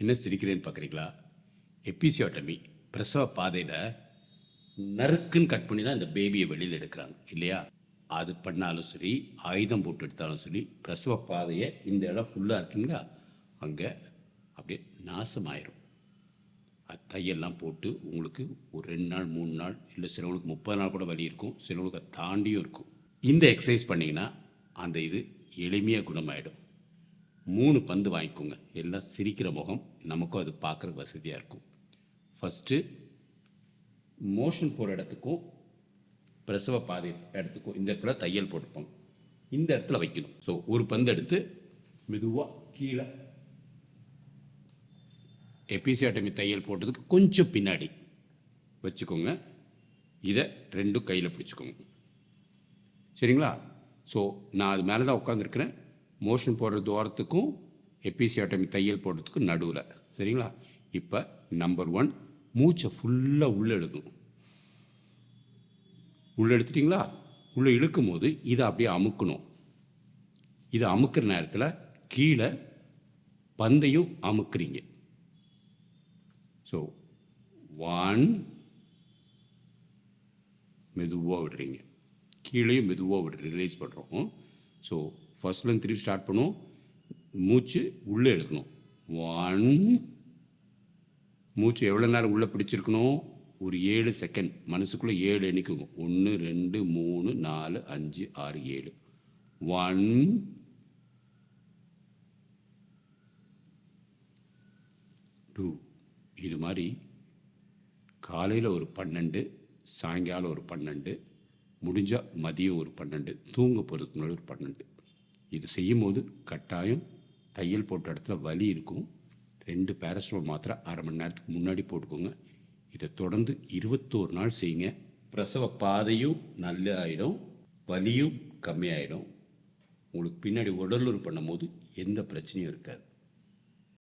என்ன சிரிக்கிறேன்னு பார்க்குறீங்களா? எபிசியோட்டமி பிரசவ பாதையில் நறுக்குன்னு கட் பண்ணி தான் இந்த பேபியை வெளியில் எடுக்கிறாங்க இல்லையா? அது பண்ணாலும் சரி ஆயுதம் போட்டு எடுத்தாலும் சரி பிரசவ பாதையை இந்த இடம் ஃபுல்லாக இருக்குங்களா? அங்கே அப்படியே நாசமாயிரும். அது தையெல்லாம் போட்டு உங்களுக்கு ஒரு ரெண்டு நாள் மூணு நாள் இல்லை சிலவங்களுக்கு முப்பது நாள் கூட வலி இருக்கும் சிலவங்களுக்கு தாண்டியும் இருக்கும். இந்த எக்ஸசைஸ் பண்ணிங்கன்னா அந்த இது எளிமையாக குணமாயிடும். மூணு பந்து வாங்கிக்கோங்க. எல்லாம் சிரிக்கிற முகம். நமக்கும் அது பார்க்குறதுக்கு வசதியாக இருக்கும். ஃபஸ்ட்டு மோஷன் போகிற இடத்துக்கும் பிரசவ பாதை இடத்துக்கும் இந்த இடத்துல தையல் போட்டுப்போம். இந்த இடத்துல வைக்கணும். ஸோ ஒரு பந்து எடுத்து மெதுவாக கீழே எபிசியாட்டமி தையல் போட்டதுக்கு கொஞ்சம் பின்னாடி வச்சுக்கோங்க. இதை ரெண்டும் கையில் பிடிச்சிக்கோங்க. சரிங்களா? ஸோ நான் அது மேலே தான் உட்காந்துருக்கிறேன் மோஷன் போடுற தூரத்துக்கும் எபிசியாட்டமி தையல் போடுறதுக்கும் நடுவில். சரிங்களா? இப்போ நம்பர் ஒன் மூச்சை ஃபுல்லாக உள்ளே எடுக்கணும் உள்ளே எடுத்துட்டிங்களா? உள்ளே இழுக்கும் போது இதை அப்படியே அமுக்கணும். இதை அமுக்கிற நேரத்தில் கீழே பந்தையும் அமுக்குறீங்க. ஸோ ஒன் மெதுவாக விடுறீங்க. கீழேயும் மெதுவாக விடு ரிலீஸ் பண்ணுறோம் ஸோ ஃபஸ்ட்லேருந்து திருப்பி ஸ்டார்ட் பண்ணுவோம். மூச்சு உள்ளே எடுக்கணும். ஒன் மூச்சு எவ்வளோ நேரம் உள்ளே பிடிச்சிருக்கணும்? ஒரு ஏழு செகண்ட் மனசுக்குள்ளே ஏழு எண்ணிக்கோங்க. ஒன்று ரெண்டு மூணு நாலு அஞ்சு ஆறு ஏழு. ஒன் டூ இது மாதிரி காலையில் ஒரு பன்னெண்டு சாயங்காலம் ஒரு பன்னெண்டு முடிஞ்சால் மதியம் ஒரு பன்னெண்டு தூங்க போகிறதுக்கு முன்னாடி ஒரு பன்னெண்டு. இது செய்யும் போது கட்டாயம் தையல் போட்ட இடத்துல வலி இருக்கும். ரெண்டு பேரஸ்டமால் மாத்திரை அரை மணி நேரத்துக்கு முன்னாடி போட்டுக்கோங்க. இதை தொடர்ந்து இருபத்தோரு நாள் செய்யுங்க. பிரசவ பாதையும் நல்ல ஆகிடும் வலியும் கம்மியாயிடும். உங்களுக்கு பின்னாடி உடலுறு பண்ணும்போது எந்த பிரச்சனையும் இருக்காது.